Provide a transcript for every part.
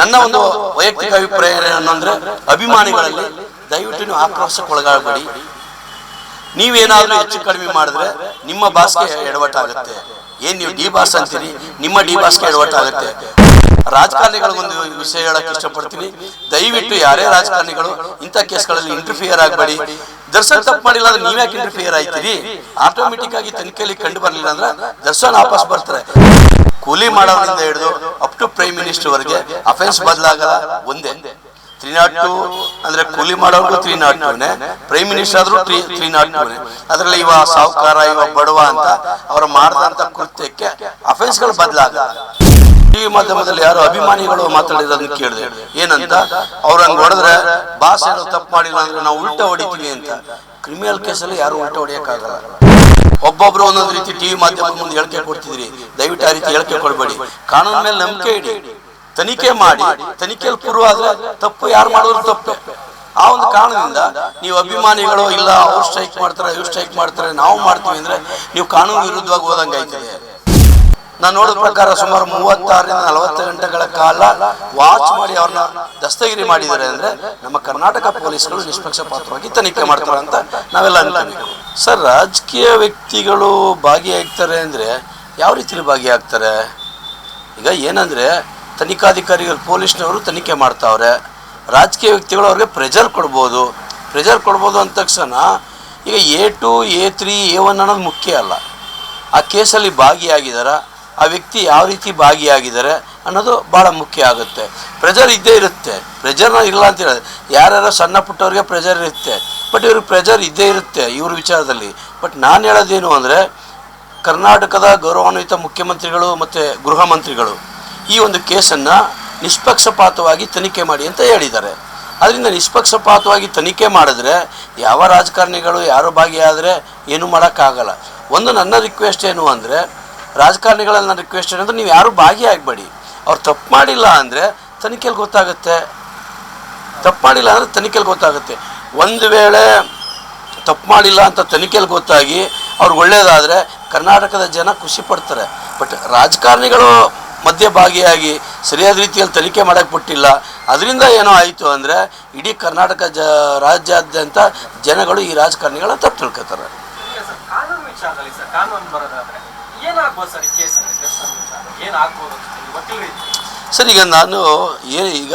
ನನ್ನ ಒಂದು ವೈಯಕ್ತಿಕ ಅಭಿಪ್ರಾಯ ಏನಂದ್ರೆ ಅಭಿಮಾನಿಗಳಲ್ಲಿ ದಯವಿಟ್ಟು ನೀವು ಆಕ್ರೋಶಕ್ಕೊಳಗಾಗಬೇಡಿ. ನೀವೇನಾದ್ರೂ ಹೆಚ್ಚು ಕಡಿಮೆ ಮಾಡಿದ್ರೆ ನಿಮ್ಮ ಬಾಸ್ಗೆ ಎಡವಟ್ಟಾಗುತ್ತೆ. ಏನ್ ನೀವು ಡಿ ಬಾಸ್ ಅಂತೀರಿ? ನಿಮ್ಮ ಡಿ ಬಾಸ್ಗೆ ಎಡವಟ್ಟಾಗುತ್ತೆ. ರಾಜಕಾರಣಿಗಳಿಗೊಂದು ವಿಷಯ ಹೇಳಕ್ ಇಷ್ಟಪಡ್ತೀನಿ. ದಯವಿಟ್ಟು ಯಾರೇ ರಾಜಕಾರಣಿಗಳು ಇಂಥ ಕೇಸ್ಗಳಲ್ಲಿ ಇಂಟರ್ಫಿಯರ್ ಆಗಬೇಡಿ. ದರ್ಶನ್ ತಪ್ಪು ಮಾಡಿಲ್ಲ ಅಂದ್ರೆ ನೀವ್ಯಾಕೆ ಇಂಟರ್ಫಿಯರ್ ಆಯ್ತೀರಿ? ಆಟೋಮೆಟಿಕ್ ಆಗಿ ತನಿಖೆಯಲ್ಲಿ ಕಂಡು ಬರಲಿಲ್ಲ ಅಂದ್ರೆ ದರ್ಶನ್ ವಾಪಸ್ ಬರ್ತಾರೆ. ಕೂಲಿ ಮಾಡೋದ್ರಿಂದ ಹಿಡಿದು ಅಪ್ ಟು ಪ್ರೈಮ್ ಮಿನಿಸ್ಟರ್ ವರೆಗೆ ಅಫೆನ್ಸ್ ಬದಲಾಗಲ್ಲ, ಒಂದೇ. ತ್ರೀ ನಾಟ್ ಟು ಅಂದ್ರೆ ಕೂಲಿ ಮಾಡೋರ್ಗು ತ್ರೀ ನಾಟ್ ಟೂನೆ ಪ್ರೈಮ್ ಮಿನಿಸ್ಟರ್ ಆದ್ರೂ ತ್ರೀ ತ್ರೀ ನಾಟ್ ಟೂನೆ ಅದರಲ್ಲಿ ಇವ ಸಾಹುಕಾರ ಇವ ಬಡವ ಅಂತ ಅವರು ಮಾಡಿದಂತ ಕೃತ್ಯಕ್ಕೆ ಅಫೆನ್ಸ್ಗಳು ಬದಲಾಗಲ್ಲ. ಟಿವಿ ಮಾಧ್ಯಮದಲ್ಲಿ ಯಾರು ಅಭಿಮಾನಿಗಳು ಮಾತಾಡಿರೋದನ್ನ ಕೇಳಿದೆ. ಏನಂತ? ಅವ್ರ ಹಂಗ್ ಹೊಡೆದ್ರೆ ಬಾಸ್ ಏನೋ ತಪ್ಪು ಮಾಡಿಲ್ಲ ಅಂದ್ರೆ ನಾವು ಉಲ್ಟಾ ಹೊಡಿತೀವಿ ಅಂತ. ಕ್ರಿಮಿನಲ್ ಕೇಸಲ್ಲಿ ಯಾರು ಉಲ್ಟಾ ಹೊಡಿಯಕ್ಕಾಗಲ್ಲ. ಒಬ್ಬೊಬ್ರು ಒಂದೊಂದು ರೀತಿ ಟಿವಿ ಮಾಧ್ಯಮದ ಮುಂದೆ ಹೇಳಿಕೆ ಕೊಡ್ತಿದ್ರಿ. ದಯವಿಟ್ಟು ಆ ರೀತಿ ಹೇಳಿಕೆ ಕೊಡಬೇಡಿ. ಕಾನೂನ ಮೇಲೆ ನಂಬಿಕೆ ಇಡಿ. ತನಿಖೆ ಮಾಡಿ. ತನಿಖೆಯಲ್ಲಿ ಪೂರ್ವ ಆದ್ರೆ ತಪ್ಪು ಯಾರು ಮಾಡೋದು ತಪ್ಪು. ಆ ಒಂದು ಕಾರಣದಿಂದ ನೀವು ಅಭಿಮಾನಿಗಳು, ಇಲ್ಲ, ಅವ್ರು ಸ್ಟ್ರೈಕ್ ಮಾಡ್ತಾರೆ, ಇವ್ರು ಸ್ಟ್ರೈಕ್ ಮಾಡ್ತಾರೆ, ನಾವು ಮಾಡ್ತೀವಿ ಅಂದ್ರೆ ನೀವು ಕಾನೂನು ವಿರುದ್ಧವಾಗಿ ಹೋದಂಗೆ ಆಯ್ತದೆ. ನಾನು ನೋಡಿದ ಪ್ರಕಾರ ಸುಮಾರು ಮೂವತ್ತಾರರಿಂದ ನಲವತ್ತು ಗಂಟೆಗಳ ಕಾಲ ವಾಚ್ ಮಾಡಿ ಅವ್ರನ್ನ ದಸ್ತಗಿರಿ ಮಾಡಿದ್ದಾರೆ ಅಂದ್ರೆ ನಮ್ಮ ಕರ್ನಾಟಕ ಪೊಲೀಸ್ಗಳು ನಿಷ್ಪಕ್ಷಪಾತವಾಗಿ ತನಿಖೆ ಮಾಡ್ತಾರೆ ಅಂತ ನಾವೆಲ್ಲ ಅನ್ಕೋಬೇಕು. ಸರ್, ರಾಜಕೀಯ ವ್ಯಕ್ತಿಗಳು ಭಾಗಿಯಾಗ್ತಾರೆ ಅಂದ್ರೆ ಯಾವ ರೀತಿಲಿ ಭಾಗಿಯಾಗ್ತಾರೆ? ಈಗ ಏನಂದ್ರೆ ತನಿಖಾಧಿಕಾರಿಗಳು, ಪೊಲೀಸ್ನವರು ತನಿಖೆ ಮಾಡ್ತಾವ್ರೆ. ರಾಜಕೀಯ ವ್ಯಕ್ತಿಗಳು ಅವ್ರಿಗೆ ಪ್ರೆಜರ್ ಕೊಡ್ಬೋದು. ಪ್ರೆಜರ್ ಕೊಡ್ಬೋದು ಅಂದ ತಕ್ಷಣ ಈಗ A two A three A one ಅನ್ನೋದು ಮುಖ್ಯ ಅಲ್ಲ. ಆ ಕೇಸಲ್ಲಿ ಭಾಗಿಯಾಗಿದಾರ? ಆ ವ್ಯಕ್ತಿ ಯಾವ ರೀತಿ ಭಾಗಿಯಾಗಿದ್ದಾರೆ ಅನ್ನೋದು ಭಾಳ ಮುಖ್ಯ ಆಗುತ್ತೆ. ಪ್ರೆಜರ್ ಇದ್ದೇ ಇರುತ್ತೆ. ಪ್ರೆಜರ್ನ ಇಲ್ಲ ಅಂತ ಹೇಳಿದ್ರೆ ಯಾರ್ಯಾರೋ ಸಣ್ಣ ಪುಟ್ಟವ್ರಿಗೆ ಪ್ರೆಜರ್ ಇರುತ್ತೆ. ಬಟ್ ಇವ್ರಿಗೆ ಪ್ರೆಜರ್ ಇದ್ದೇ ಇರುತ್ತೆ ಇವ್ರ ವಿಚಾರದಲ್ಲಿ. ಬಟ್ ನಾನು ಹೇಳೋದೇನು ಅಂದರೆ, ಕರ್ನಾಟಕದ ಗೌರವಾನ್ವಿತ ಮುಖ್ಯಮಂತ್ರಿಗಳು ಮತ್ತು ಗೃಹ ಮಂತ್ರಿಗಳು ಈ ಒಂದು ಕೇಸನ್ನು ನಿಷ್ಪಕ್ಷಪಾತವಾಗಿ ತನಿಖೆ ಮಾಡಿ ಅಂತ ಹೇಳಿದ್ದಾರೆ. ಅದರಿಂದ ನಿಷ್ಪಕ್ಷಪಾತವಾಗಿ ತನಿಖೆ ಮಾಡಿದ್ರೆ ಯಾವ ರಾಜಕಾರಣಿಗಳು ಯಾರು ಭಾಗಿಯಾದರೆ ಏನು ಮಾಡೋಕ್ಕಾಗಲ್ಲ. ಒಂದು ನನ್ನ ರಿಕ್ವೆಸ್ಟ್ ಏನು ಅಂದರೆ ರಾಜಕಾರಣಿಗಳ ನಾನು ರಿಕ್ವೆಸ್ಟ್ ಏನಂದ್ರೆ ನೀವು ಯಾರು ಭಾಗಿಯಾಗಬೇಡಿ. ಅವ್ರು ತಪ್ಪು ಮಾಡಿಲ್ಲ ಅಂದರೆ ತನಿಖೆಯಲ್ಲಿ ಗೊತ್ತಾಗುತ್ತೆ. ತಪ್ಪು ಮಾಡಿಲ್ಲ ಅಂದರೆ ತನಿಖೆಯಲ್ಲಿ ಗೊತ್ತಾಗುತ್ತೆ. ಒಂದು ವೇಳೆ ತಪ್ಪು ಮಾಡಿಲ್ಲ ಅಂತ ತನಿಖೆಯಲ್ಲಿ ಗೊತ್ತಾಗಿ ಅವ್ರಿಗೆ ಒಳ್ಳೆಯದಾದರೆ ಕರ್ನಾಟಕದ ಜನ ಖುಷಿ ಪಡ್ತಾರೆ. ಬಟ್ ರಾಜಕಾರಣಿಗಳು ಮಧ್ಯ ಭಾಗಿಯಾಗಿ ಸರಿಯಾದ ರೀತಿಯಲ್ಲಿ ತನಿಖೆ ಮಾಡಕ್ಕೆ ಬಿಟ್ಟಿಲ್ಲ. ಅದರಿಂದ ಏನೋ ಆಯಿತು ಅಂದರೆ ಇಡೀ ಕರ್ನಾಟಕ ಜ, ರಾಜ್ಯಾದ್ಯಂತ ಜನಗಳು ಈ ರಾಜಕಾರಣಿಗಳನ್ನ ತಪ್ಪು ತಿಳ್ಕೊತಾರೆ. ಸರ್ ಏನಾಗ್ಬೋದು ಕೇಸ್ ಏನಾಗ್ಬೋದು ವಕೀಲರು ಈಗ ನಾನು ಈಗ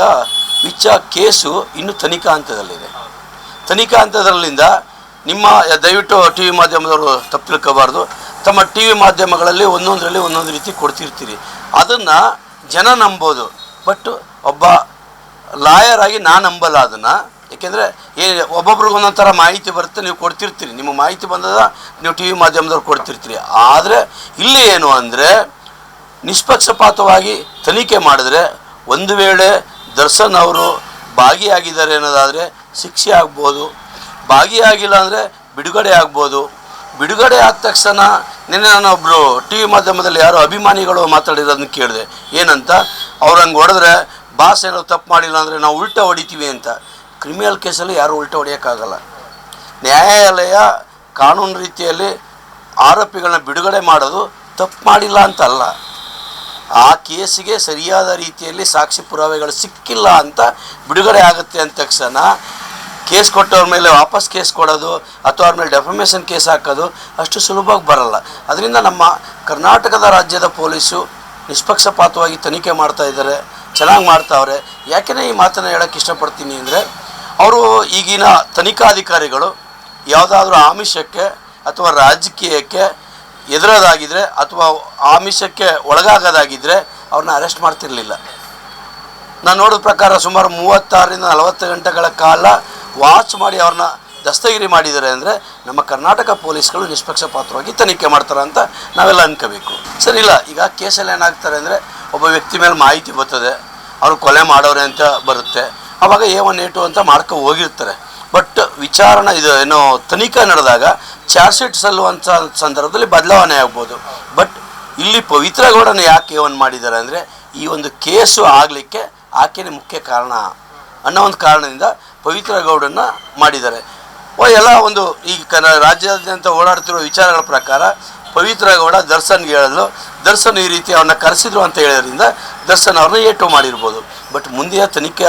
ವಿಚ ಕೇಸು ಇನ್ನು ತನಿಖಾ ಹಂತದಲ್ಲಿದೆ. ತನಿಖಾ ಹಂತದಲ್ಲಿಂದ ನಿಮ್ಮ ದಯವಿಟ್ಟು ಟಿ ವಿ ಮಾಧ್ಯಮದವರು ತಪ್ಪು ತಿಳ್ಕೋಬಾರ್ದು. ತಮ್ಮ ಟಿ ವಿ ಮಾಧ್ಯಮಗಳಲ್ಲಿ ಒಂದೊಂದರಲ್ಲಿ ಒಂದೊಂದು ರೀತಿ ಕೊಡ್ತಿರ್ತೀರಿ. ಅದನ್ನು ಜನ ನಂಬೋದು. ಬಟ್ ಒಬ್ಬ ಲಾಯರ್ ಆಗಿ ನಾನು ನಂಬಲ್ಲ ಅದನ್ನು. ಏಕೆಂದರೆ ಏ, ಒಬ್ಬೊಬ್ರಿಗೆ ಒಂದೊಂದು ಥರ ಮಾಹಿತಿ ಬರುತ್ತೆ, ನೀವು ಕೊಡ್ತಿರ್ತೀರಿ. ನಿಮ್ಮ ಮಾಹಿತಿ ಬಂದದ ನೀವು ಟಿ ವಿ ಮಾಧ್ಯಮದವ್ರು ಕೊಡ್ತಿರ್ತೀರಿ. ಆದರೆ ಇಲ್ಲಿ ಏನು ಅಂದರೆ ನಿಷ್ಪಕ್ಷಪಾತವಾಗಿ ತನಿಖೆ ಮಾಡಿದ್ರೆ ಒಂದು ವೇಳೆ ದರ್ಶನ್ ಅವರು ಭಾಗಿಯಾಗಿದ್ದಾರೆ ಅನ್ನೋದಾದರೆ ಶಿಕ್ಷೆ ಆಗ್ಬೋದು, ಭಾಗಿಯಾಗಿಲ್ಲ ಅಂದರೆ ಬಿಡುಗಡೆ ಆಗ್ಬೋದು. ಬಿಡುಗಡೆ ಆದ ತಕ್ಷಣ ನಿನ್ನೆ ನಾನೊಬ್ಬರು ಟಿ ವಿ ಮಾಧ್ಯಮದಲ್ಲಿ ಯಾರೋ ಅಭಿಮಾನಿಗಳು ಮಾತಾಡಿರೋದನ್ನ ಕೇಳಿದೆ. ಏನಂತ? ಅವ್ರು ಹಂಗೆ ಹೊಡೆದ್ರೆ ಭಾಷೆ ಏನೋ ತಪ್ಪು ಮಾಡಿಲ್ಲ ಅಂದರೆ ನಾವು ಉಲ್ಟಾ ಹೊಡಿತೀವಿ ಅಂತ. ಕ್ರಿಮಿನಲ್ ಕೇಸಲ್ಲಿ ಯಾರು ಉಲ್ಟಾ ಹೊಡೆಯೋಕ್ಕಾಗಲ್ಲ. ನ್ಯಾಯಾಲಯ ಕಾನೂನು ರೀತಿಯಲ್ಲಿ ಆರೋಪಿಗಳನ್ನ ಬಿಡುಗಡೆ ಮಾಡೋದು ತಪ್ಪು ಮಾಡಿಲ್ಲ ಅಂತಲ್ಲ. ಆ ಕೇಸಿಗೆ ಸರಿಯಾದ ರೀತಿಯಲ್ಲಿ ಸಾಕ್ಷಿ ಪುರಾವೆಗಳು ಸಿಕ್ಕಿಲ್ಲ ಅಂತ ಬಿಡುಗಡೆ ಆಗುತ್ತೆ ಅಂದ ತಕ್ಷಣ ಕೇಸ್ ಕೊಟ್ಟವ್ರ ಮೇಲೆ ವಾಪಸ್ ಕೇಸ್ ಕೊಡೋದು ಅಥವಾ ಅವ್ರ ಮೇಲೆ ಡೆಫಮೇಷನ್ ಕೇಸ್ ಹಾಕೋದು ಅಷ್ಟು ಸುಲಭವಾಗಿ ಬರಲ್ಲ. ಅದರಿಂದ ನಮ್ಮ ಕರ್ನಾಟಕದ ರಾಜ್ಯದ ಪೊಲೀಸು ನಿಷ್ಪಕ್ಷಪಾತವಾಗಿ ತನಿಖೆ ಮಾಡ್ತಾ ಇದ್ದಾರೆ, ಚೆನ್ನಾಗಿ ಮಾಡ್ತಾವ್ರೆ. ಯಾಕೆ ಈ ಮಾತನ್ನು ಹೇಳೋಕ್ಕೆ ಇಷ್ಟಪಡ್ತೀನಿ ಅಂದರೆ ಅವರು ಈಗಿನ ತನಿಖಾಧಿಕಾರಿಗಳು ಯಾವುದಾದ್ರೂ ಆಮಿಷಕ್ಕೆ ಅಥವಾ ರಾಜಕೀಯಕ್ಕೆ ಎದುರೋದಾಗಿದ್ದರೆ ಅಥವಾ ಆಮಿಷಕ್ಕೆ ಒಳಗಾಗೋದಾಗಿದ್ದರೆ ಅವ್ರನ್ನ ಅರೆಸ್ಟ್ ಮಾಡ್ತಿರಲಿಲ್ಲ. ನಾನು ನೋಡಿದ ಪ್ರಕಾರ ಸುಮಾರು ಮೂವತ್ತಾರರಿಂದ ನಲವತ್ತು ಗಂಟೆಗಳ ಕಾಲ ವಾಚ್ ಮಾಡಿ ಅವ್ರನ್ನ ದಸ್ತಗಿರಿ ಮಾಡಿದ್ದಾರೆ ಅಂದರೆ ನಮ್ಮ ಕರ್ನಾಟಕ ಪೊಲೀಸ್ಗಳು ನಿಷ್ಪಕ್ಷಪಾತವಾಗಿ ತನಿಖೆ ಮಾಡ್ತಾರೆ ಅಂತ ನಾವೆಲ್ಲ ಅನ್ಕೋಬೇಕು. ಸರಿ, ಇಲ್ಲ, ಈಗ ಕೇಸಲ್ಲಿ ಏನಾಗ್ತಾರೆ ಅಂದರೆ ಒಬ್ಬ ವ್ಯಕ್ತಿ ಮೇಲೆ ಮಾಹಿತಿ ಬರ್ತದೆ, ಅವರು ಕೊಲೆ ಮಾಡೋರೆ ಅಂತ ಬರುತ್ತೆ. ಆವಾಗ ಎ ಒನ್, ಎ ಟು ಅಂತ ಮಾಡ್ಕೊ ಹೋಗಿರ್ತಾರೆ. ಬಟ್ ವಿಚಾರಣೆ ಇದು ಏನೋ ತನಿಖೆ ನಡೆದಾಗ ಚಾರ್ಜ್ ಶೀಟ್ ಸಲ್ಲುವಂಥ ಸಂದರ್ಭದಲ್ಲಿ ಬದಲಾವಣೆ ಆಗ್ಬೋದು. ಬಟ್ ಇಲ್ಲಿ ಪವಿತ್ರ ಗೌಡನ ಯಾಕೆ ಒನ್ ಮಾಡಿದ್ದಾರೆ ಅಂದರೆ ಈ ಒಂದು ಕೇಸು ಆಗಲಿಕ್ಕೆ ಆಕೆನೇ ಮುಖ್ಯ ಕಾರಣ ಅನ್ನೋ ಒಂದು ಕಾರಣದಿಂದ ಪವಿತ್ರ ಗೌಡನ್ನ ಮಾಡಿದ್ದಾರೆ ಎಲ್ಲ ಒಂದು ಈ ಕನ ರಾಜ್ಯಾದ್ಯಂತ ಓಡಾಡ್ತಿರೋ ವಿಚಾರಗಳ ಪ್ರಕಾರ ಪವಿತ್ರ ಗೌಡ ದರ್ಶನ್ಗೆ ಹೇಳಲು ದರ್ಶನ್ ಈ ರೀತಿ ಅವನ್ನ ಕರೆಸಿದ್ರು ಅಂತ ಹೇಳೋದ್ರಿಂದ ದರ್ಶನ್ ಅವ್ರನ್ನ ಏಟು ಮಾಡಿರ್ಬೋದು. ಬಟ್ ಮುಂದಿನ ತನಿಖೆ,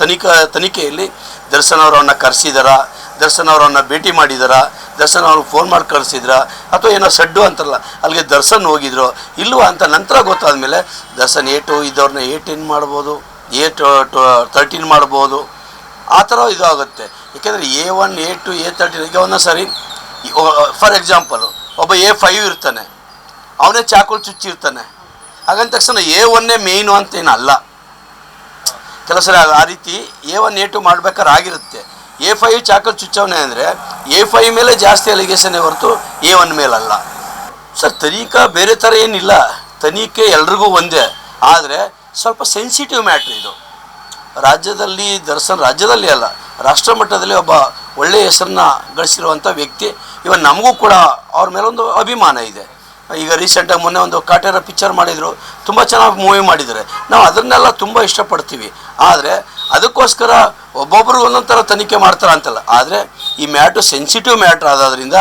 ತನಿಖಾ, ತನಿಖೆಯಲ್ಲಿ ದರ್ಶನ್ ಅವರನ್ನು ಕರೆಸಿದಾರಾ ದರ್ಶನ್ ಅವರನ್ನು ಭೇಟಿ ಮಾಡಿದಾರಾ ದರ್ಶನ್ ಅವ್ರಿಗೆ ಫೋನ್ ಮಾಡಿ ಕಳಿಸಿದ್ರ ಅಥವಾ ಏನೋ ಸಡ್ಡು ಅಂತಾರಲ್ಲ ಅಲ್ಲಿಗೆ ದರ್ಶನ್ ಹೋಗಿದ್ರು ಇಲ್ಲವ ಅಂತ ನಂತರ ಗೊತ್ತಾದ ಮೇಲೆ ದರ್ಶನ್ ಏ ಟು ಇದ್ದವ್ರನ್ನ ಏ ಮಾಡ್ಬೋದು ಎ ಟು ತರ್ಟೀನ್ ಮಾಡ್ಬೋದು, ಆ ಥರ ಇದಾಗುತ್ತೆ. ಏಕೆಂದರೆ ಯಾಕೆಂದರೆ A one A two A thirteen ಈಗ ಒಂದೊಂದು ಸರಿ ಫಾರ್ ಎಕ್ಸಾಂಪಲು ಒಬ್ಬ ಎ ಫೈವ್ ಇರ್ತಾನೆ, ಅವನೇ ಚಾಕುಲ್ ಚುಚ್ಚಿರ್ತಾನೆ ಹಾಗಂದ ತಕ್ಷಣ ಎ ಒನ್ನೇ ಮೇಯ್ನು ಅಂತೇನು ಕೆಲವು ಆ ರೀತಿ ಎ ಒನ್, ಎ ಟು ಮಾಡ್ಬೇಕಾದ್ರೆ ಆಗಿರುತ್ತೆ. ಎ ಫೈವ್ ಚಾಕಲ್ ಚುಚ್ಚವನೆ ಅಂದರೆ ಎ ಫೈವ್ ಮೇಲೆ ಜಾಸ್ತಿ ಅಲಿಗೇಷನ್ ಹೊರತು ಎ ಒನ್ ಮೇಲಲ್ಲ. ಸರ್, ತನಿಖಾ ಬೇರೆ ಥರ ಏನಿಲ್ಲ. ತನಿಖೆ ಎಲ್ರಿಗೂ ಒಂದೇ. ಆದರೆ ಸ್ವಲ್ಪ ಸೆನ್ಸಿಟಿವ್ ಮ್ಯಾಟ್ರ್ ಇದು. ರಾಜ್ಯದಲ್ಲಿ ದರ್ಶನ್ ರಾಜ್ಯದಲ್ಲಿ ಅಲ್ಲ, ರಾಷ್ಟ್ರ ಮಟ್ಟದಲ್ಲಿ ಒಬ್ಬ ಒಳ್ಳೆಯ ಹೆಸರನ್ನ ಗಳಿಸಿರುವಂಥ ವ್ಯಕ್ತಿ, ಇವನ್ ನಮಗೂ ಕೂಡ ಅವ್ರ ಮೇಲೆ ಒಂದು ಅಭಿಮಾನ ಇದೆ. ಈಗ ರೀಸೆಂಟಾಗಿ ಮೊನ್ನೆ ಒಂದು ಕಾಟೇರ ಪಿಕ್ಚರ್ ಮಾಡಿದರು. ತುಂಬ ಚೆನ್ನಾಗಿ ಮೂವಿ ಮಾಡಿದ್ದಾರೆ. ನಾವು ಅದನ್ನೆಲ್ಲ ತುಂಬ ಇಷ್ಟಪಡ್ತೀವಿ. ಆದರೆ ಅದಕ್ಕೋಸ್ಕರ ಒಬ್ಬೊಬ್ಬರು ಒಂದೊಂದು ಥರ ತನಿಖೆ ಮಾಡ್ತಾರೆ ಅಂತಲ್ಲ. ಆದರೆ ಈ ಮ್ಯಾಟು ಸೆನ್ಸಿಟಿವ್ ಮ್ಯಾಟ್ರ್ ಆದ್ರಿಂದ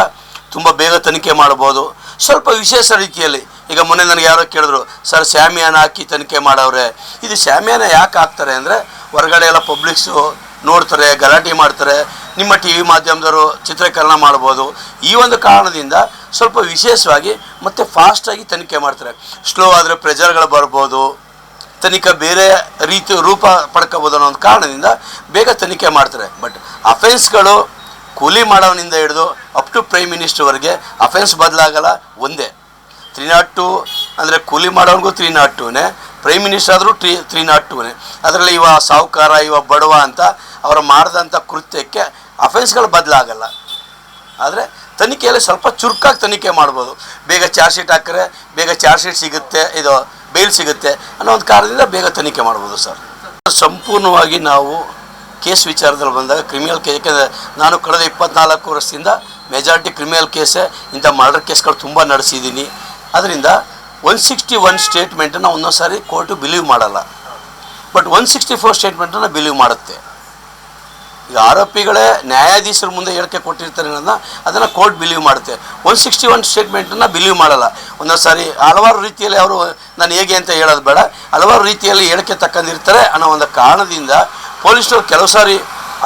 ತುಂಬ ಬೇಗ ತನಿಖೆ ಮಾಡ್ಬೋದು. ಸ್ವಲ್ಪ ವಿಶೇಷ ರೀತಿಯಲ್ಲಿ, ಈಗ ಮೊನ್ನೆ ನನಗೆ ಯಾರೋ ಕೇಳಿದ್ರು, ಸರ್, ಸ್ಯಾಮಿಯಾನ ಹಾಕಿ ತನಿಖೆ ಮಾಡವ್ರೆ. ಇದು ಸ್ಯಾಮಿಯಾನ ಯಾಕೆ ಹಾಕ್ತಾರೆ ಅಂದರೆ, ಹೊರಗಡೆ ಎಲ್ಲ ಪಬ್ಲಿಕ್ಸು ನೋಡ್ತಾರೆ, ಗಲಾಟೆ ಮಾಡ್ತಾರೆ. ನಿಮ್ಮ ಟಿ ವಿ ಮಾಧ್ಯಮದವರು ಚಿತ್ರೀಕರಣ ಮಾಡ್ಬೋದು. ಈ ಒಂದು ಕಾರಣದಿಂದ ಸ್ವಲ್ಪ ವಿಶೇಷವಾಗಿ ಮತ್ತು ಫಾಸ್ಟಾಗಿ ತನಿಖೆ ಮಾಡ್ತಾರೆ. ಸ್ಲೋ ಆದರೆ ಪ್ರೆಜರ್ಗಳು ಬರ್ಬೋದು. ತನಿಖೆ ಬೇರೆ ರೀತಿ ರೂಪ ಪಡ್ಕೋಬೋದು ಅನ್ನೋ ಒಂದು ಕಾರಣದಿಂದ ಬೇಗ ತನಿಖೆ ಮಾಡ್ತಾರೆ. ಬಟ್ ಅಫೆನ್ಸ್ಗಳು ಕೂಲಿ ಮಾಡೋನಿಂದ ಹಿಡಿದು ಅಪ್ ಟು ಪ್ರೈಮ್ ಮಿನಿಸ್ಟರ್ವರೆಗೆ ಅಫೆನ್ಸ್ ಬದಲಾಗಲ್ಲ, ಒಂದೇ. ತ್ರೀ ನಾಟ್ ಟು ಅಂದರೆ ಕೂಲಿ ಮಾಡೋನಿಗೂ ತ್ರೀ ನಾಟ್ ಟೂನೇ ಪ್ರೈಮ್ ಮಿನಿಸ್ಟರ್ ಆದರೂ ತ್ರೀ ತ್ರೀ ನಾಟ್ ಟೂನೇ ಅದರಲ್ಲಿ ಇವ ಸಾಹುಕಾರ, ಇವ ಬಡವ ಅಂತ ಅವರು ಮಾಡಿದಂಥ ಕೃತ್ಯಕ್ಕೆ ಅಫೆನ್ಸ್ಗಳು ಬದಲಾಗಲ್ಲ. ಆದರೆ ತನಿಖೆಯಲ್ಲಿ ಸ್ವಲ್ಪ ಚುರುಕಾಗಿ ತನಿಖೆ ಮಾಡ್ಬೋದು. ಬೇಗ ಚಾರ್ಜ್ ಶೀಟ್ ಹಾಕಿದ್ರೆ ಬೇಗ ಚಾರ್ಜ್ ಶೀಟ್ ಸಿಗುತ್ತೆ, ಇದು ಬೇಲ್ ಸಿಗುತ್ತೆ ಅನ್ನೋ ಒಂದು ಕಾರಣದಿಂದ ಬೇಗ ತನಿಖೆ ಮಾಡ್ಬೋದು ಸರ್. ಸಂಪೂರ್ಣವಾಗಿ ನಾವು ಕೇಸ್ ವಿಚಾರದಲ್ಲಿ ಬಂದಾಗ ಕ್ರಿಮಿನಲ್ ಕೇಸ್ ಯಾಕೆಂದರೆ ನಾನು ಕಳೆದ ಇಪ್ಪತ್ನಾಲ್ಕು ವರ್ಷದಿಂದ ಮೆಜಾರಿಟಿ ಕ್ರಿಮಿನಲ್ ಕೇಸೇ ಇಂಥ ಮರ್ಡರ್ ಕೇಸ್ಗಳು ತುಂಬ ನಡೆಸಿದ್ದೀನಿ. ಅದರಿಂದ ಒನ್ ಸಿಕ್ಸ್ಟಿ ಒನ್ ಸ್ಟೇಟ್ಮೆಂಟನ್ನು ಒಂದೊಂದು ಸಾರಿ ಕೋರ್ಟು ಬಿಲೀವ್ ಮಾಡಲ್ಲ. ಬಟ್ ಒನ್ ಸಿಕ್ಸ್ಟಿ ಫೋರ್ ಸ್ಟೇಟ್ಮೆಂಟನ್ನು ಬಿಲೀವ್ ಮಾಡುತ್ತೆ. ಈಗ ಆರೋಪಿಗಳೇ ನ್ಯಾಯಾಧೀಶರ ಮುಂದೆ ಹೇಳಿಕೆ ಕೊಟ್ಟಿರ್ತಾರೆ ಅನ್ನೋದನ್ನ ಅದನ್ನು ಕೋರ್ಟ್ ಬಿಲೀವ್ ಮಾಡುತ್ತೆ. ಒನ್ ಸಿಕ್ಸ್ಟಿ ಒನ್ ಸ್ಟೇಟ್ಮೆಂಟನ್ನು ಬಿಲೀವ್ ಮಾಡಲ್ಲ. ಒಂದೊಂದು ಸಾರಿ ಹಲವಾರು ರೀತಿಯಲ್ಲಿ ಅವರು, ನಾನು ಹೇಗೆ ಅಂತ ಹೇಳೋದು ಬೇಡ. ಹಲವಾರು ರೀತಿಯಲ್ಲಿ ಹೇಳಿಕೆ ತಕ್ಕಂದಿರ್ತಾರೆ ಅನ್ನೋ ಒಂದು ಕಾರಣದಿಂದ ಪೊಲೀಸರು ಕೆಲವು ಸಾರಿ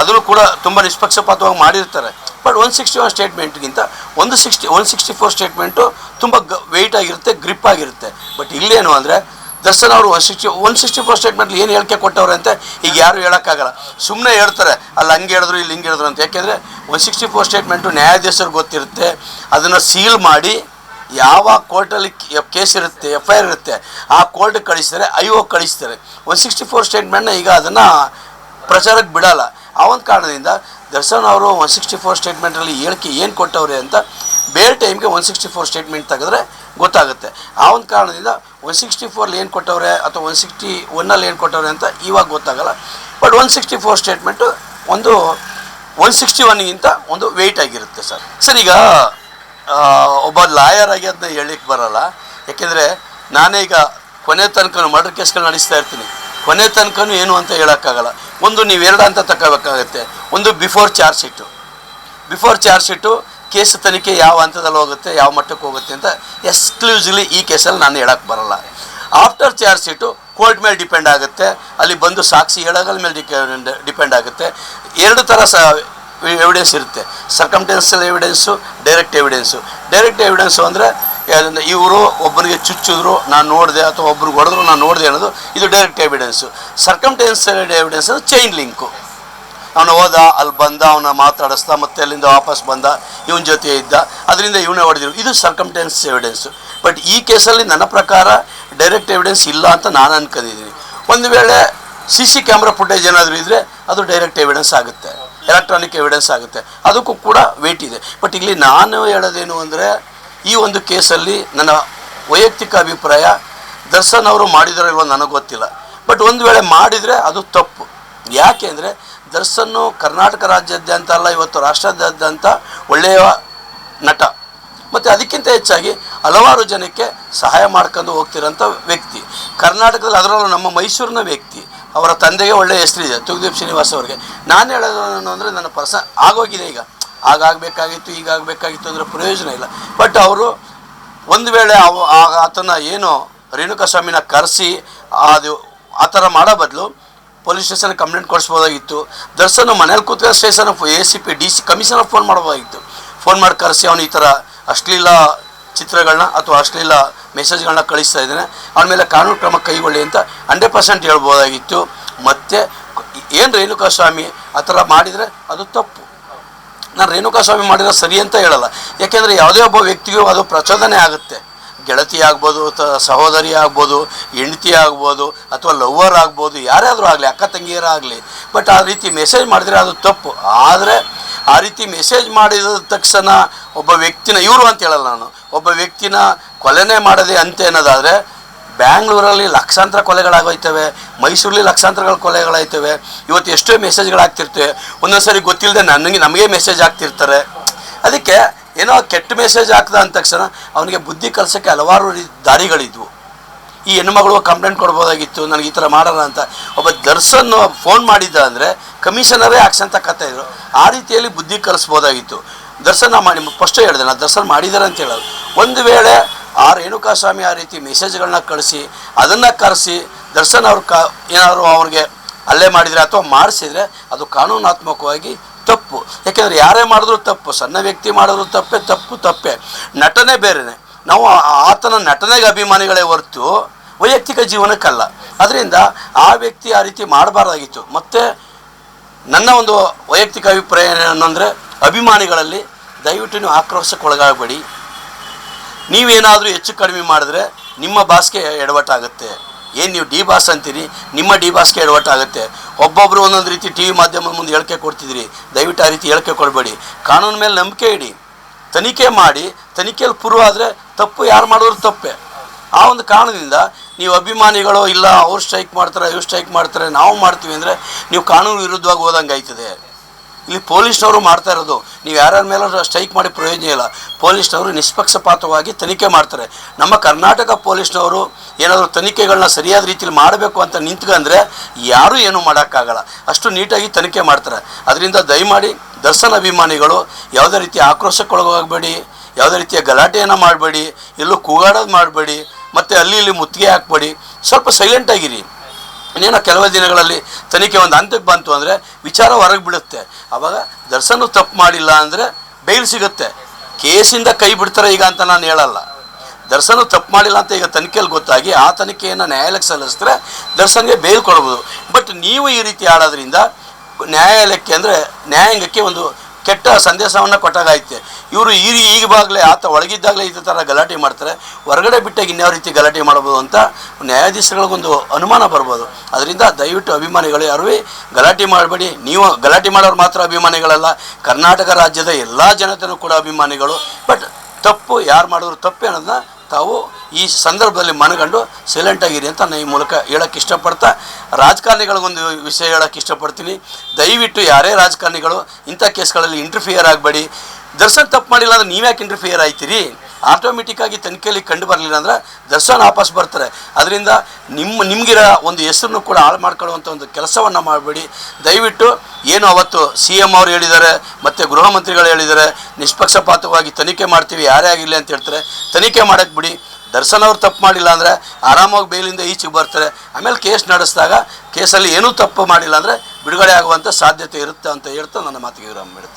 ಅದನ್ನು ಕೂಡ ತುಂಬ ನಿಷ್ಪಕ್ಷಪಾತವಾಗಿ ಮಾಡಿರ್ತಾರೆ. ಬಟ್ ಒನ್ ಸಿಕ್ಸ್ಟಿ ಒನ್ ಸ್ಟೇಟ್ಮೆಂಟ್ಗಿಂತ ಒಂದು sixty one sixty four statement ತುಂಬ ಗ ವೆಯ್ಟ್ ಆಗಿರುತ್ತೆ ಗ್ರಿಪ್ ಆಗಿರುತ್ತೆ. ಬಟ್ ಇಲ್ಲೇನು ಅಂದರೆ ದರ್ಶನ್ ಅವರು one sixty one sixty four statement ಏನು ಹೇಳಿಕೆ ಕೊಟ್ಟವ್ರೆ ಅಂತ ಈಗ ಯಾರು ಹೇಳೋಕ್ಕಾಗಲ್ಲ. ಸುಮ್ಮನೆ ಹೇಳ್ತಾರೆ, ಅಲ್ಲಿ ಹಂಗೆ ಹೇಳಿದ್ರು, ಇಲ್ಲಿ ಹಿಂಗೆ ಹೇಳಿದ್ರು ಅಂತ. ಯಾಕೆಂದರೆ ಒನ್ ಸಿಕ್ಸ್ಟಿ ಫೋರ್ ಸ್ಟೇಟ್ಮೆಂಟು ನ್ಯಾಯಾಧೀಶರು ಗೊತ್ತಿರುತ್ತೆ, ಅದನ್ನು ಸೀಲ್ ಮಾಡಿ ಯಾವ ಕೋರ್ಟಲ್ಲಿ ಕೇಸ್ ಇರುತ್ತೆ ಎಫ್ ಐ ಆರ್ ಇರುತ್ತೆ, ಆ ಕೋರ್ಟ್ ಕಳಿಸ್ತಾರೆ ಐ ಓ ಕಳಿಸ್ತಾರೆ. ಒನ್ ಸಿಕ್ಸ್ಟಿ ಫೋರ್ ಸ್ಟೇಟ್ಮೆಂಟ್ನ ಈಗ ಅದನ್ನು ಪ್ರಚಾರಕ್ಕೆ ಬಿಡಲ್ಲ. ಆ ಒಂದು ಕಾರಣದಿಂದ ದರ್ಶನ್ ಅವರು ಒನ್ ಸಿಕ್ಸ್ಟಿ ಫೋರ್ ಸ್ಟೇಟ್ಮೆಂಟಲ್ಲಿ ಹೇಳಿಕೆ ಏನು ಕೊಟ್ಟವ್ರೆ ಅಂತ ಬೇರೆ ಟೈಮ್ಗೆ ಒನ್ ಸಿಕ್ಸ್ಟಿ ಫೋರ್ ಸ್ಟೇಟ್ಮೆಂಟ್ ತೆಗೆದ್ರೆ ಗೊತ್ತಾಗುತ್ತೆ. ಆ ಒಂದು ಕಾರಣದಿಂದ ಒನ್ ಸಿಕ್ಸ್ಟಿ ಫೋರ್ಲಿ ಏನು ಕೊಟ್ಟವ್ರೆ ಅಥವಾ ಒನ್ ಸಿಕ್ಸ್ಟಿ ಒನ್ನಲ್ಲಿ ಏನು ಕೊಟ್ಟವ್ರೆ ಅಂತ ಇವಾಗ ಗೊತ್ತಾಗಲ್ಲ. But one sixty four statement ಒಂದು ಒನ್ ಸಿಕ್ಸ್ಟಿ ಒನ್ಗಿಂತ ಒಂದು ವೆಯ್ಟ್ ಆಗಿರುತ್ತೆ ಸರ್. ಸರ್, ಈಗ ಒಬ್ಬ ಲಾಯರ್ ಆಗಿ ಅದನ್ನ ಹೇಳಲಿಕ್ಕೆ ಬರಲ್ಲ. ಯಾಕೆಂದರೆ ನಾನೇ ಈಗ ಕೊನೆ ತನಕ ಮರ್ಡರ್ ಕೇಸ್ಗಳು ನಡೆಸ್ತಾ ಇರ್ತೀನಿ. ಕೊನೆ ತನಕ ಏನು ಅಂತ ಹೇಳೋಕ್ಕಾಗಲ್ಲ. ಒಂದು ನೀವು ಎರಡು ಅಂತ ತಗೋಬೇಕಾಗತ್ತೆ. ಒಂದು before charge sheet before charge sheet case ತನಿಖೆ ಯಾವ ಹಂತದಲ್ಲಿ ಹೋಗುತ್ತೆ, ಯಾವ ಮಟ್ಟಕ್ಕೆ ಹೋಗುತ್ತೆ ಅಂತ ಎಕ್ಸ್ಕ್ಲೂಸಿವ್ಲಿ ಈ ಕೇಸಲ್ಲಿ ನಾನು ಹೇಳಕ್ಕೆ ಬರಲ್ಲ. ಆಫ್ಟರ್ ಚಾರ್ಜ್ ಶೀಟು ಕೋರ್ಟ್ ಮೇಲೆ ಡಿಪೆಂಡ್ ಆಗುತ್ತೆ, ಅಲ್ಲಿ ಬಂದು ಸಾಕ್ಷಿ ಹೇಳೋಗಳ ಮೇಲೆ ಡಿಪೆಂಡ್ ಆಗುತ್ತೆ. ಎರಡು ಥರ ಸ ಎವಿಡೆನ್ಸ್ ಇರುತ್ತೆ. Circumstantial evidence direct evidence direct evidence ಅಂದರೆ ಇವರು ಒಬ್ಬರಿಗೆ ಚುಚ್ಚಿದ್ರು, ನಾನು ನೋಡಿದೆ, ಅಥವಾ ಒಬ್ರಿಗೆ ಹೊಡೆದ್ರು, ನಾನು ನೋಡಿದೆ ಅನ್ನೋದು, ಇದು ಡೈರೆಕ್ಟ್ ಎವಿಡೆನ್ಸು ಸರ್ಕಮ್ಟೆನ್ಸಲ್ ಎವಿಡೆನ್ಸ್ ಅಂದರೆ ಚೈನ್ ಲಿಂಕು ಅವನು ಹೋದ, ಅಲ್ಲಿ ಬಂದ, ಅವನ ಮಾತಾಡಿಸ್ತಾ ಮತ್ತೆ ಅಲ್ಲಿಂದ ವಾಪಸ್ ಬಂದ, ಇವನ ಜೊತೆ ಇದ್ದ. ಅದರಿಂದ ಇವನೇ ಹೊಡೆದಿರು. ಇದು ಸರ್ಕಮ್ಟೆನ್ಸ್ ಎವಿಡೆನ್ಸು ಬಟ್ ಈ ಕೇಸಲ್ಲಿ ನನ್ನ ಪ್ರಕಾರ ಡೈರೆಕ್ಟ್ ಎವಿಡೆನ್ಸ್ ಇಲ್ಲ ಅಂತ ನಾನು ಅನ್ಕೊಂಡಿದ್ದೀನಿ. ಒಂದು ವೇಳೆ ಸಿ ಸಿ ಕ್ಯಾಮ್ರಾ ಫುಟೇಜ್ ಏನಾದರೂ ಇದ್ದರೆ ಅದು ಡೈರೆಕ್ಟ್ ಎವಿಡೆನ್ಸ್ ಆಗುತ್ತೆ. ಎಲೆಕ್ಟ್ರಾನಿಕ್ ಎವಿಡೆನ್ಸ್ ಆಗುತ್ತೆ. ಅದಕ್ಕೂ ಕೂಡ ವೇಟ್ ಇದೆ. ಬಟ್ ಇಲ್ಲಿ ನಾನು ಹೇಳೋದೇನು ಅಂದರೆ, ಈ ಒಂದು ಕೇಸಲ್ಲಿ ನನ್ನ ವೈಯಕ್ತಿಕ ಅಭಿಪ್ರಾಯ, ದರ್ಶನ್ ಅವರು ಮಾಡಿದಾರೋ ಇಲ್ವೋ ನನಗೆ ಗೊತ್ತಿಲ್ಲ. ಬಟ್ ಒಂದು ವೇಳೆ ಮಾಡಿದರೆ ಅದು ತಪ್ಪು. ಯಾಕೆ ಅಂದರೆ ದರ್ಸನ್ನು ಕರ್ನಾಟಕ ರಾಜ್ಯಾದ್ಯಂತ ಅಲ್ಲ, ಇವತ್ತು ರಾಷ್ಟ್ರಾದ್ಯಂತ ಒಳ್ಳೆಯ ನಟ. ಮತ್ತು ಅದಕ್ಕಿಂತ ಹೆಚ್ಚಾಗಿ ಹಲವಾರು ಜನಕ್ಕೆ ಸಹಾಯ ಮಾಡ್ಕೊಂಡು ಹೋಗ್ತಿರೋಂಥ ವ್ಯಕ್ತಿ. ಕರ್ನಾಟಕದಲ್ಲಿ ಅದರಲ್ಲೂ ನಮ್ಮ ಮೈಸೂರಿನ ವ್ಯಕ್ತಿ, ಅವರ ತಂದೆಗೆ ಒಳ್ಳೆಯ ಹೆಸರಿದೆ ತುಗದೀಪ್ ಶ್ರೀನಿವಾಸ್ ಅವರಿಗೆ. ನಾನು ಹೇಳೋದು ಅಂದರೆ ನನ್ನ ಪರ್ಸ, ಆಗೋಗಿದೆ ಈಗ. ಆಗಾಗಬೇಕಾಗಿತ್ತು ಈಗಾಗಬೇಕಾಗಿತ್ತು ಅಂದರೆ ಪ್ರಯೋಜನ ಇಲ್ಲ. ಬಟ್ ಅವರು ಒಂದು ವೇಳೆ ಅವು ಆತನ ಏನು ರೇಣುಕಾ ಸ್ವಾಮಿನ ಕರೆಸಿ, ಅದು ಆ ಥರ ಮಾಡೋ ಬದಲು ಪೊಲೀಸ್ ಸ್ಟೇಷನ್ ಕಂಪ್ಲೇಂಟ್ ಕೊಡಿಸ್ಬೋದಾಗಿತ್ತು. ದರ್ಶನ ಮನೇಲಿ ಕೂತ್ಕೊಂಡು station A C P, D C commissioner phone ಮಾಡ್ಬೋದಾಗಿತ್ತು. Phone ಮಾಡಿ ಕರೆಸಿ ಅವನು ಈ ಥರ ಅಶ್ಲೀಲ ಚಿತ್ರಗಳನ್ನ ಅಥವಾ ಅಶ್ಲೀಲ ಮೆಸೇಜ್ಗಳನ್ನ ಕಳಿಸ್ತಾ ಇದ್ದಾನೆ. ಅವನ ಮೇಲೆ ಕಾನೂನು ಕ್ರಮ ಕೈಗೊಳ್ಳಿ ಅಂತ ಹಂಡ್ರೆಡ್ ಪರ್ಸೆಂಟ್ ಹೇಳ್ಬೋದಾಗಿತ್ತು. ಮತ್ತು ಏನು ರೇಣುಕಾ ಸ್ವಾಮಿ ಆ ಥರ ಮಾಡಿದರೆ ಅದು ತಪ್ಪು. ನಾನು ರೇಣುಕಾ ಸ್ವಾಮಿ ಮಾಡಿರೋ ಸರಿ ಅಂತ ಹೇಳಲ್ಲ. ಯಾಕೆಂದರೆ ಯಾವುದೇ ಒಬ್ಬ ವ್ಯಕ್ತಿಗೂ ಅದು ಪ್ರಚೋದನೆ ಆಗುತ್ತೆ. ಗೆಳತಿ ಆಗ್ಬೋದು ಸಹೋದರಿ ಆಗ್ಬೋದು, ಹೆಂಡತಿ ಆಗ್ಬೋದು, ಅಥವಾ ಲವ್ವರ್ ಆಗ್ಬೋದು, ಯಾರಾದರೂ ಆಗಲಿ, ಅಕ್ಕ ತಂಗಿಯರಾಗಲಿ ಬಟ್ ಆ ರೀತಿ ಮೆಸೇಜ್ ಮಾಡಿದರೆ ಅದು ತಪ್ಪು. ಆದರೆ ಆ ರೀತಿ ಮೆಸೇಜ್ ಮಾಡಿದ ತಕ್ಷಣ ಒಬ್ಬ ವ್ಯಕ್ತಿನ, ಇವರು ಅಂತ ಹೇಳಲ್ಲ ನಾನು, ಒಬ್ಬ ವ್ಯಕ್ತಿನ ಕೊಲೆನೇ ಮಾಡದೆ ಅಂತ ಅನ್ನೋದಾದರೆ, ಬ್ಯಾಂಗ್ಳೂರಲ್ಲಿ ಲಕ್ಷಾಂತರ ಕೊಲೆಗಳಾಗೋಯ್ತವೆ, ಮೈಸೂರಲ್ಲಿ ಲಕ್ಷಾಂತರಗಳ ಕೊಲೆಗಳಾಯ್ತವೆ, ಇವತ್ತು ಎಷ್ಟೋ ಮೆಸೇಜ್ಗಳಾಗ್ತಿರ್ತವೆ ಒಂದೊಂದು ಸರಿ ಗೊತ್ತಿಲ್ಲದೆ ನನಗೆ ನಮಗೆ ಮೆಸೇಜ್ ಆಗ್ತಿರ್ತಾರೆ. ಅದಕ್ಕೆ ಏನೋ ಕೆಟ್ಟ ಮೆಸೇಜ್ ಹಾಕ್ದ ಅಂದ ತಕ್ಷಣ ಅವನಿಗೆ ಬುದ್ಧಿ ಕಲಿಸೋಕ್ಕೆ ಹಲವಾರು ದಾರಿಗಳಿದ್ವು. ಈ ಹೆಣ್ಮಗಳು ಕಂಪ್ಲೇಂಟ್ ಕೊಡ್ಬೋದಾಗಿತ್ತು, ನನಗೆ ಈ ಥರ ಮಾಡೋಣ ಅಂತ. ಒಬ್ಬ ದರ್ಶನ್ ಫೋನ್ ಮಾಡಿದ್ದ ಅಂದರೆ ಕಮಿಷನರೇ ಆಕ್ಷನ್ ತಕ್ಕತ್ತಾ ಆ ರೀತಿಯಲ್ಲಿ ಬುದ್ಧಿ ಕಲಿಸ್ಬೋದಾಗಿತ್ತು. ದರ್ಶನ ಮಾಡಿ ಫಸ್ಟೇ ಹೇಳಿದೆ ನಾನು ದರ್ಶನ ಮಾಡಿದ್ದಾರೆ ಅಂತ ಹೇಳೋದು ಒಂದು ವೇಳೆ ಆ ರೇಣುಕಾ ಸ್ವಾಮಿ ಆ ರೀತಿ ಮೆಸೇಜ್ಗಳನ್ನ ಕಳಿಸಿ, ಅದನ್ನು ಕರೆಸಿ, ದರ್ಶನ್ ಅವ್ರ ಕ, ಏನಾದರೂ ಅವ್ರಿಗೆ ಅಲ್ಲೇ ಮಾಡಿದರೆ ಅಥವಾ ಮಾಡಿಸಿದರೆ ಅದು ಕಾನೂನಾತ್ಮಕವಾಗಿ ತಪ್ಪು. ಯಾಕೆಂದರೆ ಯಾರೇ ಮಾಡಿದ್ರು ತಪ್ಪು, ಸಣ್ಣ ವ್ಯಕ್ತಿ ಮಾಡಿದ್ರು ತಪ್ಪೇ, ತಪ್ಪು ತಪ್ಪೇ. ನಟನೆ ಬೇರೆನೆ. ನಾವು ಆತನ ನಟನೆಗೆ ಅಭಿಮಾನಿಗಳೇ ಹೊರತು ವೈಯಕ್ತಿಕ ಜೀವನಕ್ಕಲ್ಲ. ಅದರಿಂದ ಆ ವ್ಯಕ್ತಿ ಆ ರೀತಿ ಮಾಡಬಾರ್ದಾಗಿತ್ತು. ಮತ್ತು ನನ್ನ ಒಂದು ವೈಯಕ್ತಿಕ ಅಭಿಪ್ರಾಯ ಏನಂದರೆ, ಅಭಿಮಾನಿಗಳಲ್ಲಿ ದಯವಿಟ್ಟು ನೀವು ಆಕ್ರೋಶಕ್ಕೊಳಗಾಗಬೇಡಿ. ನೀವೇನಾದರೂ ಹೆಚ್ಚು ಕಡಿಮೆ ಮಾಡಿದ್ರೆ ನಿಮ್ಮ ಬಾಸ್ಗೆ ಎಡವಟ್ಟಾಗುತ್ತೆ. ಏನು ನೀವು ಡಿ ಬಾಸ್ ಅಂತೀರಿ? ನಿಮ್ಮ ಡಿ ಬಾಸ್ಗೆ ಎಡವಟ್ಟಾಗುತ್ತೆ ಒಬ್ಬೊಬ್ಬರು ಒಂದೊಂದು ರೀತಿ ಟಿ ವಿ ಮಾಧ್ಯಮದ ಮುಂದೆ ಹೇಳಿಕೆ ಕೊಡ್ತಿದ್ದೀರಿ ದಯವಿಟ್ಟು ಆ ರೀತಿ ಹೇಳಿಕೆ ಕೊಡಬೇಡಿ. ಕಾನೂನು ಮೇಲೆ ನಂಬಿಕೆ ಇಡಿ. ತನಿಖೆ ಮಾಡಿ. ತನಿಖೆಯಲ್ಲಿ ಪೂರ್ವ ಆದರೆ ತಪ್ಪು ಯಾರು ಮಾಡಿದ್ರು ತಪ್ಪೇ. ಆ ಒಂದು ಕಾರಣದಿಂದ ನೀವು ಅಭಿಮಾನಿಗಳು ಇಲ್ಲ ಅವ್ರು ಸ್ಟ್ರೈಕ್ ಮಾಡ್ತಾರೆ, ಇವ್ರು ಸ್ಟ್ರೈಕ್ ಮಾಡ್ತಾರೆ, ನಾವು ಮಾಡ್ತೀವಿ ಅಂದರೆ ನೀವು ಕಾನೂನು ವಿರುದ್ಧವಾಗಿ ಹೋದಂಗೆ ಆಯ್ತದೆ. ಇಲ್ಲಿ ಪೊಲೀಸ್ನವರು ಮಾಡ್ತಾ ಇರೋದು. ನೀವು ಯಾರ್ಯಾರ ಮೇಲೆ ಸ್ಟ್ರೈಕ್ ಮಾಡಿ ಪ್ರಯೋಜನ ಇಲ್ಲ. ಪೊಲೀಸ್ನವರು ನಿಷ್ಪಕ್ಷಪಾತವಾಗಿ ತನಿಖೆ ಮಾಡ್ತಾರೆ. ನಮ್ಮ ಕರ್ನಾಟಕ ಪೊಲೀಸ್ನವರು ಏನಾದರೂ ತನಿಖೆಗಳನ್ನ ಸರಿಯಾದ ರೀತಿಯಲ್ಲಿ ಮಾಡಬೇಕು ಅಂತ ನಿಂತ್ಕೊಂಡ್ರೆ ಯಾರೂ ಏನೂ ಮಾಡೋಕ್ಕಾಗಲ್ಲ. ಅಷ್ಟು ನೀಟಾಗಿ ತನಿಖೆ ಮಾಡ್ತಾರೆ. ಅದರಿಂದ ದಯಮಾಡಿ ದರ್ಶನ ಅಭಿಮಾನಿಗಳು ಯಾವುದೇ ರೀತಿಯ ಆಕ್ರೋಶಕ್ಕೊಳಗಾಗಬೇಡಿ, ಯಾವುದೇ ರೀತಿಯ ಗಲಾಟೆಯನ್ನು ಮಾಡಬೇಡಿ ಎಲ್ಲೂ ಕೂಗಾಡೋದು ಮಾಡಬೇಡಿ, ಮತ್ತು ಅಲ್ಲಿ ಇಲ್ಲಿ ಮುತ್ತಿಗೆ ಹಾಕ್ಬೇಡಿ. ಸ್ವಲ್ಪ ಸೈಲೆಂಟಾಗಿರಿ ಇನ್ನೇನೋ ಕೆಲವೇ ದಿನಗಳಲ್ಲಿ ತನಿಖೆ ಒಂದು ಹಂತಕ್ಕೆ ಬಂತು ಅಂದರೆ ವಿಚಾರ ಹೊರಗೆ ಬಿಡುತ್ತೆ ಆವಾಗ ದರ್ಶನ್ ತಪ್ಪು ಮಾಡಿಲ್ಲ ಅಂದರೆ ಬೈಲ್ ಸಿಗುತ್ತೆ. ಕೇಸಿಂದ ಕೈ ಬಿಡ್ತಾರೆ ಈಗ ಅಂತ ನಾನು ಹೇಳಲ್ಲ. ದರ್ಶನ ತಪ್ಪು ಮಾಡಿಲ್ಲ ಅಂತ ಈಗ ತನಿಖೆಯಲ್ಲಿ ಗೊತ್ತಾಗಿ ಆ ತನಿಖೆಯನ್ನು ನ್ಯಾಯಾಲಯಕ್ಕೆ ಸಲ್ಲಿಸಿದ್ರೆ ದರ್ಶನ್ಗೆ ಬೇಲ್ ಕೊಡ್ಬೋದು. ಬಟ್ ನೀವು ಈ ರೀತಿ ಆಡೋದ್ರಿಂದ ನ್ಯಾಯಾಲಯಕ್ಕೆ ಅಂದರೆ ನ್ಯಾಯಾಂಗಕ್ಕೆ ಒಂದು ಕೆಟ್ಟ ಸಂದೇಶವನ್ನು ಕೊಟ್ಟಾಗೈತೆ ಇವರು ಈ ಈಗಾಗಲೇ ಆತ ಒಳಗಿದ್ದಾಗಲೇ ಇದೇ ಥರ ಗಲಾಟೆ ಮಾಡ್ತಾರೆ. ಹೊರಗಡೆ ಬಿಟ್ಟಾಗ ಇನ್ಯಾವ ರೀತಿ ಗಲಾಟೆ ಮಾಡ್ಬೋದು ಅಂತ ನ್ಯಾಯಾಧೀಶಗಳಿಗೊಂದು ಅನುಮಾನ ಬರ್ಬೋದು. ಅದರಿಂದ ದಯವಿಟ್ಟು ಅಭಿಮಾನಿಗಳು ಯಾರೂ ಗಲಾಟೆ ಮಾಡಬೇಡಿ. ನೀವು ಗಲಾಟೆ ಮಾಡೋರು ಮಾತ್ರ ಅಭಿಮಾನಿಗಳಲ್ಲ. ಕರ್ನಾಟಕ ರಾಜ್ಯದ ಎಲ್ಲ ಜನತೆಯೂ ಕೂಡ ಅಭಿಮಾನಿಗಳು. ಬಟ್ ತಪ್ಪು ಯಾರು ಮಾಡಿದ್ರು ತಪ್ಪು ಅನ್ನೋದನ್ನ ತಾವು ಈ ಸಂದರ್ಭದಲ್ಲಿ ಮನಗಂಡು ಸೈಲೆಂಟ್ ಆಗಿರಿ ಅಂತ ನಾನು ಈ ಮೂಲಕ ಹೇಳಕ್ಕೆ ಇಷ್ಟಪಡ್ತಾ, ರಾಜಕಾರಣಿಗಳಿಗೊಂದು ವಿಷಯ ಹೇಳಕ್ಕೆ ಇಷ್ಟಪಡ್ತೀನಿ. ದಯವಿಟ್ಟು ಯಾರೇ ರಾಜಕಾರಣಿಗಳು ಇಂಥ ಕೇಸ್ಗಳಲ್ಲಿ ಇಂಟರ್ಫಿಯರ್ ಆಗಬೇಡಿ. ದರ್ಶನ್ ತಪ್ಪು ಮಾಡಿಲ್ಲ ಅಂದ್ರೆ ನೀವ್ಯಾಕೆ ಇಂಟರ್ಫಿಯರ್ ಆಯ್ತೀರಿ? ಆಟೋಮೆಟಿಕ್ಕಾಗಿ ತನಿಖೆಯಲ್ಲಿ ಕಂಡು ಬರಲಿಲ್ಲ ಅಂದ್ರೆ ದರ್ಶನ ವಾಪಸ್ ಬರ್ತಾರೆ. ಅದರಿಂದ ನಿಮ್ಮ, ನಿಮಗಿರೋ ಒಂದು ಹೆಸರನ್ನು ಕೂಡ ಹಾಳು ಮಾಡ್ಕೊಳ್ಳುವಂಥ ಒಂದು ಕೆಲಸವನ್ನು ಮಾಡಬೇಡಿ. ದಯವಿಟ್ಟು ಏನು ಅವತ್ತು ಸಿ ಎಂ ಅವರು ಹೇಳಿದ್ದಾರೆ, ಮತ್ತು ಗೃಹ ಮಂತ್ರಿಗಳು ಹೇಳಿದ್ದಾರೆ, ನಿಷ್ಪಕ್ಷಪಾತವಾಗಿ ತನಿಖೆ ಮಾಡ್ತೀವಿ, ಯಾರೇ ಆಗಿರಲಿ ಅಂತ ಹೇಳ್ತಾರೆ. ತನಿಖೆ ಮಾಡೋಕ್ಕೆ ಬಿಡಿ. ದರ್ಶನ್ ಅವ್ರು ತಪ್ಪು ಮಾಡಿಲ್ಲ ಅಂದರೆ ಆರಾಮಾಗಿ ಬೇಲಿಂದ ಈಚೆಗೆ ಬರ್ತಾರೆ. ಆಮೇಲೆ ಕೇಸ್ ನಡೆಸಿದಾಗ ಕೇಸಲ್ಲಿ ಏನೂ ತಪ್ಪು ಮಾಡಿಲ್ಲ ಅಂದರೆ ಬಿಡುಗಡೆ ಆಗುವಂಥ ಸಾಧ್ಯತೆ ಇರುತ್ತೆ ಅಂತ ಹೇಳ್ತಾ ನನ್ನ ಮಾತಿಗೆ ವಿರಾಮ ಬಿಡುತ್ತೆ